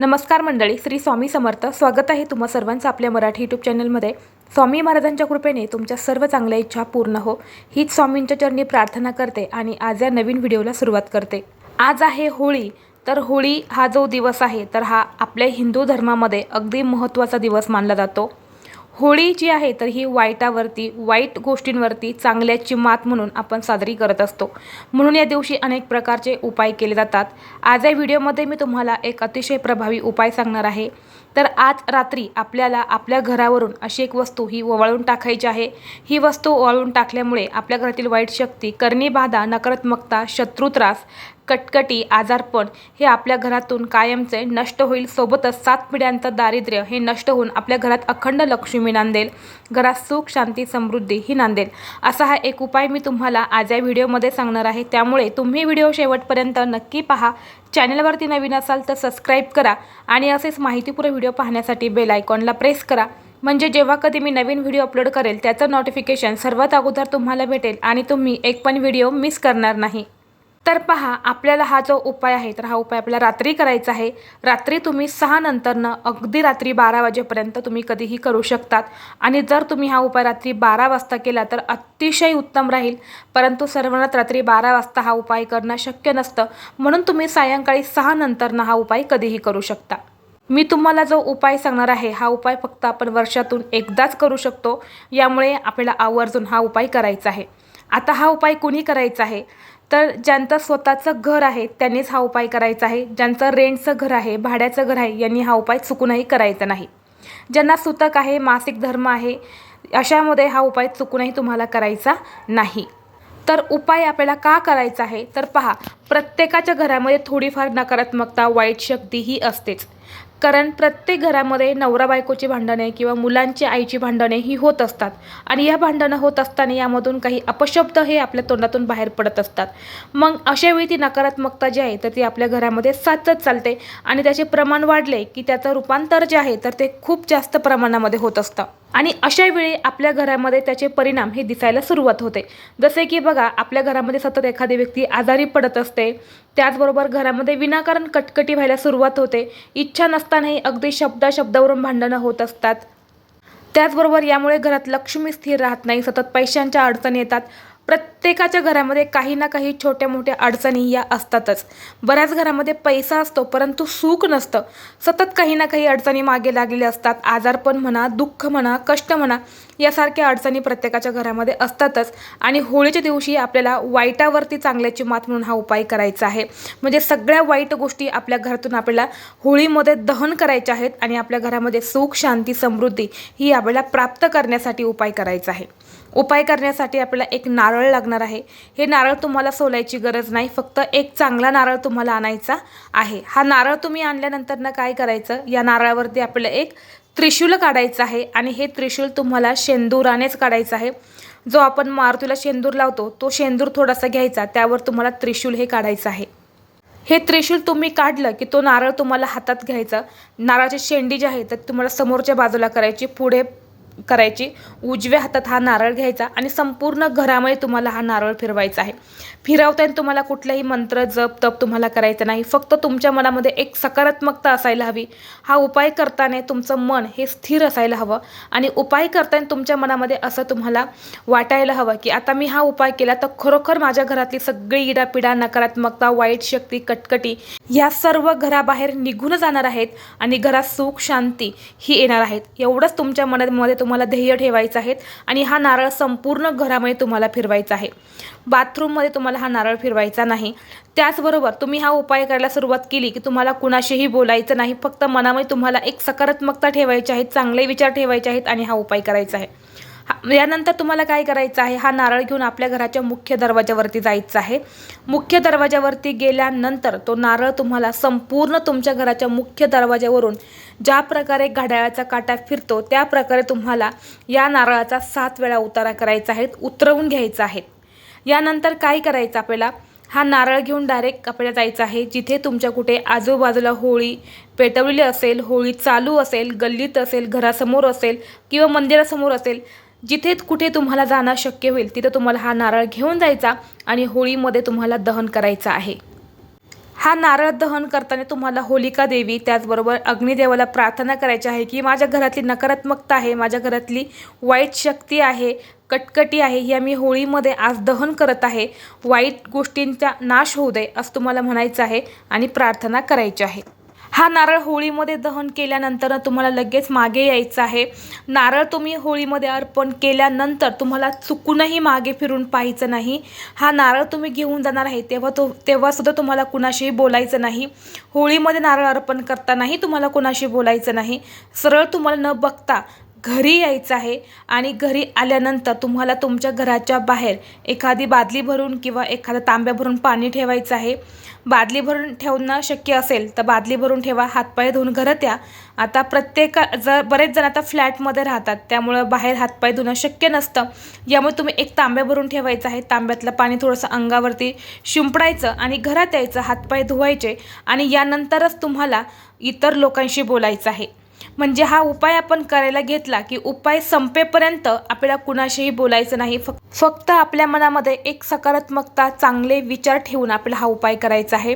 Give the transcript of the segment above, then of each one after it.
नमस्कार मंडळी श्री स्वामी समर्थ. स्वागत आहे तुम्हा सर्वांचं आपल्या मराठी यूट्यूब चॅनलमध्ये स्वामी महाराजांच्या कृपेने तुमच्या सर्व चांगल्या इच्छा पूर्ण हो. हीच स्वामींच्या चरणी प्रार्थना करते आणि आज या नवीन व्हिडिओला सुरुवात करते. आज आहे होळी. तर होळी हा जो दिवस आहे तर हा आपल्या हिंदू धर्मामध्ये अगदी महत्त्वाचा दिवस मानला जातो. होळी जी आहे तर ही वाईटावरती वाईट गोष्टींवरती चांगल्याची मात म्हणून आपण साजरी करत असतो. म्हणून या दिवशी अनेक प्रकारचे उपाय केले जातात. आज या व्हिडिओमध्ये मी तुम्हाला एक अतिशय प्रभावी उपाय सांगणार आहे. तर आज रात्री आपल्याला आपल्या घरावरून अशी एक वस्तू ही ओवाळून टाकायची आहे. ही वस्तू ओवाळून टाकल्यामुळे आपल्या घरातील वाईट शक्ती करणी बाधा नकारात्मकता शत्रुत्रास कटकटी आजारपण हे आपल्या घरातून कायमचे नष्ट होईल. सोबतच सात पिढ्यांचं दारिद्र्य हे नष्ट होऊन आपल्या घरात अखंड लक्ष्मी नांदेल. घरात सुख शांती समृद्धी ही नांदेल. असा हा एक उपाय मी तुम्हाला आज या व्हिडिओमध्ये सांगणार आहे. त्यामुळे तुम्ही व्हिडिओ शेवटपर्यंत नक्की पहा. चॅनलवरती नवीन असाल तर सबस्क्राईब करा आणि असेच माहितीपूर्ण व्हिडिओ पाहण्यासाठी बेल आयकॉनला प्रेस करा. म्हणजे जेव्हा कधी मी नवीन व्हिडिओ अपलोड करेल त्याचं नोटिफिकेशन सर्वात अगोदर तुम्हाला भेटेल आणि तुम्ही एक पण व्हिडिओ मिस करणार नाही. तर पहा आपल्याला हा जो उपाय आहे तर हा उपाय आपल्याला रात्री करायचा आहे. रात्री तुम्ही सहा नंतरनं अगदी रात्री बारा वाजेपर्यंत तुम्ही कधीही करू शकतात. आणि जर तुम्ही हा उपाय रात्री बारा वाजता केला तर अतिशय उत्तम राहील. परंतु सर्वांनाच रात्री बारा वाजता हा उपाय करणं शक्य नसतं. म्हणून तुम्ही सायंकाळी सहा नंतरनं हा उपाय कधीही करू शकता. मी तुम्हाला जो उपाय सांगणार आहे हा उपाय फक्त आपण वर्षातून एकदाच करू शकतो. यामुळे आपल्याला आवर्जून हा उपाय करायचा आहे. आता हा उपाय कुणी करायचा आहे? तर ज्यांचं स्वतःचं घर आहे त्यांनीच हा उपाय करायचा आहे. ज्यांचं रेंटचं घर आहे भाड्याचं घर आहे यांनी हा उपाय चुकूनही करायचा नाही. ज्यांना सुतक आहे मासिक धर्म आहे अशामध्ये हा उपाय चुकूनही तुम्हाला करायचा नाही. तर उपाय आपल्याला का करायचा आहे? तर पहा प्रत्येकाच्या घरामध्ये थोडीफार नकारात्मकता वाईट शक्ती ही असतेच. कारण प्रत्येक घरामध्ये नवरा बायकोची भांडणे किंवा मुलांची आईची भांडणे ही होत असतात. आणि या भांडणं होत असताना यामधून काही अपशब्द हे आपल्या तोंडातून बाहेर पडत असतात. मग अशावेळी ती नकारात्मकता जी आहे तर ती आपल्या घरामध्ये साचत चालते आणि त्याचे प्रमाण वाढले की त्याचं रूपांतर जे आहे तर ते खूप जास्त प्रमाणामध्ये होत असतं. आणि अशा वेळी आपल्या घरामध्ये त्याचे परिणाम हे दिसायला सुरुवात होते. जसे की बघा आपल्या घरामध्ये सतत एखादी व्यक्ती आजारी पडत असते. त्याचबरोबर घरामध्ये विनाकारण कटकटी व्हायला सुरुवात होते. इच्छा नसतानाही अगदी शब्दा शब्दावरून भांडणं होत असतात. त्याचबरोबर यामुळे घरात लक्ष्मी स्थिर राहत नाही सतत पैशांच्या अडचणी येतात. प्रत्येकाच्या घरामध्ये काही ना काही छोट्या मोठ्या अडचणी या असतातच. बऱ्याच घरामध्ये पैसा असतो परंतु सुख नसतं. सतत काही ना काही अडचणी मागे लागलेल्या असतात. आजारपण म्हणा दुःख म्हणा कष्ट म्हणा यासारख्या अडचणी प्रत्येकाच्या घरामध्ये असतातच. आणि होळीच्या दिवशी आपल्याला वाईटावरती चांगल्याची मात म्हणून हा उपाय करायचा आहे. म्हणजे सगळ्या वाईट गोष्टी आपल्या घरातून आपल्याला होळीमध्ये दहन करायच्या आहेत आणि आपल्या घरामध्ये सुख शांती समृद्धी ही आपल्याला प्राप्त करण्यासाठी उपाय करायचा आहे. उपाय करण्यासाठी आपल्याला एक नारळ लागणार आहे. हे नारळ तुम्हाला सोलायची गरज नाही. फक्त एक चांगला नारळ तुम्हाला आणायचा आहे. हा नारळ तुम्ही आणल्यानंतर ना काय करायचं? या नारळावरती आपल्याला एक त्रिशूल काढायचं आहे आणि हे त्रिशूल तुम्हाला शेंदुरानेच काढायचं आहे. जो आपण मारुतीला शेंदूर लावतो तो शेंदूर थोडासा घ्यायचा. त्यावर तुम्हाला त्रिशूल हे काढायचं आहे. हे त्रिशूल तुम्ही काढलं की तो नारळ तुम्हाला हातात घ्यायचा. नारळाची शेंडी जी आहे तर तुम्हाला समोरच्या बाजूला करायची. पुढे करायची. उजव्या हातात हा नारळ घ्यायचा आणि संपूर्ण घरामध्ये तुम्हाला हा नारळ फिरवायचा आहे. फिरवताना तुम्हाला कुठलाही मंत्र जप तप तुम्हाला करायचं नाही. फक्त तुमच्या मनामध्ये एक सकारात्मकता असायला हवी. हा उपाय करताना तुमचं मन हे स्थिर असायला हवं. आणि उपाय करताना तुमच्या मनामध्ये असं तुम्हाला वाटायला हवं की आता मी हा उपाय केला तर खरोखर माझ्या घरातली सगळी इडापिडा नकारात्मकता वाईट शक्ती कटकटी या सर्व घराबाहेर निघून जाणार आहेत आणि घरात सुख शांती ही येणार आहेत. एवढंच तुमच्या मनामध्ये तुम्हाला तुम्हाला ध्येय ठेवायचं आहे आणि हा नारळ संपूर्ण घरामध्ये तुम्हाला फिरवायचा आहे. बाथरूममध्ये तुम्हाला हा नारळ फिरवायचा नाही. त्याचबरोबर तुम्ही हा उपाय करायला सुरुवात केली की तुम्हाला कुणाशीही बोलायचं नाही. फक्त मनामध्ये तुम्हाला एक सकारात्मकता ठेवायची आहे चांगले विचार ठेवायचे आहेत आणि हा उपाय करायचा आहे. यानंतर तुम्हाला काय करायचं आहे? हा नारळ घेऊन आपल्या घराच्या मुख्य दरवाजावरती जायचं आहे. मुख्य दरवाजावरती गेल्यानंतर तो नारळ तुम्हाला संपूर्ण तुमच्या घराच्या मुख्य दरवाजावरून ज्या प्रकारे घड्याळाचा काटा फिरतो त्या प्रकारे तुम्हाला या नारळाचा सात वेळा उतारा करायचा आहे उतरवून घ्यायचा आहे. यानंतर काय करायचं आपल्याला? हा नारळ घेऊन डायरेक्ट आपल्याला जायचं आहे. जिथे तुमच्या कुठे आजूबाजूला होळी पेटवलेली असेल होळी चालू असेल गल्लीत असेल घरासमोर असेल किंवा मंदिरासमोर असेल जिथे कुठे तुम्हाला जाणं शक्य होईल तिथं तुम्हाला हा नारळ घेऊन जायचा आणि होळीमध्ये तुम्हाला दहन करायचं आहे. हा नारळ दहन करताना तुम्हाला होलिका देवी त्याचबरोबर अग्निदेवाला प्रार्थना करायची आहे की माझ्या घरातली नकारात्मकता आहे माझ्या घरातली वाईट शक्ती आहे कटकटी आहे या मी होळीमध्ये आज दहन करत आहे. वाईट गोष्टींचा नाश होऊ दे असं तुम्हाला म्हणायचं आहे आणि प्रार्थना करायची आहे. हा नारळ होळीमध्ये दहन केल्यानंतर तुम्हाला लगेच मागे यायचं आहे. नारळ तुम्ही होळीमध्ये अर्पण केल्यानंतर तुम्हाला चुकूनही मागे फिरून पाहायचं नाही. हा नारळ तुम्ही घेऊन जाणार आहे तेव्हा तो तेव्हासुद्धा तुम्हाला कुणाशीही बोलायचं नाही. होळीमध्ये नारळ अर्पण करतानाही तुम्हाला कुणाशी बोलायचं नाही. सरळ तुम्हाला न बघता घरी यायचं आहे आणि घरी आल्यानंतर तुम्हाला तुमच्या घराच्या बाहेर एखादी बादली भरून किंवा एखादं तांब्या भरून पाणी ठेवायचं आहे. बादली भरून ठेवणं शक्य असेल तर बादली भरून ठेवा हातपाय धुवून घरात या आता प्रत्येक जर बरेच जण आता फ्लॅटमध्ये राहतात त्यामुळं बाहेर हातपाय धुणं शक्य नसतं. यामुळे तुम्ही एक तांब्या भरून ठेवायचं आहे तांब्यातलं पाणी थोडंसं अंगावरती शिंपडायचं आणि घरात यायचं हातपाय धुवायचे आणि यानंतरच तुम्हाला इतर लोकांशी बोलायचं आहे. म्हणजे हा उपाय आपण करायला घेतला की उपाय संपेपर्यंत आपल्याला कुणाशीही बोलायचं नाही. फक्त फक्त आपल्या मनामध्ये एक सकारात्मकता चांगले विचार ठेवून आपल्याला हा उपाय करायचा आहे.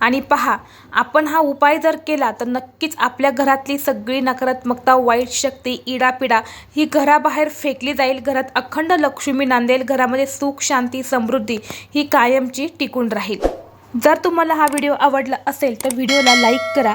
आणि पहा आपण हा उपाय जर केला तर नक्कीच आपल्या घरातली सगळी नकारात्मकता वाईट शक्ती इडापिडा ही घराबाहेर फेकली जाईल. घरात अखंड लक्ष्मी नांदेल घरामध्ये सुख शांती समृद्धी ही कायमची टिकून राहील. जर तुम्हाला हा व्हिडिओ आवडला असेल तर व्हिडिओला लाईक करा.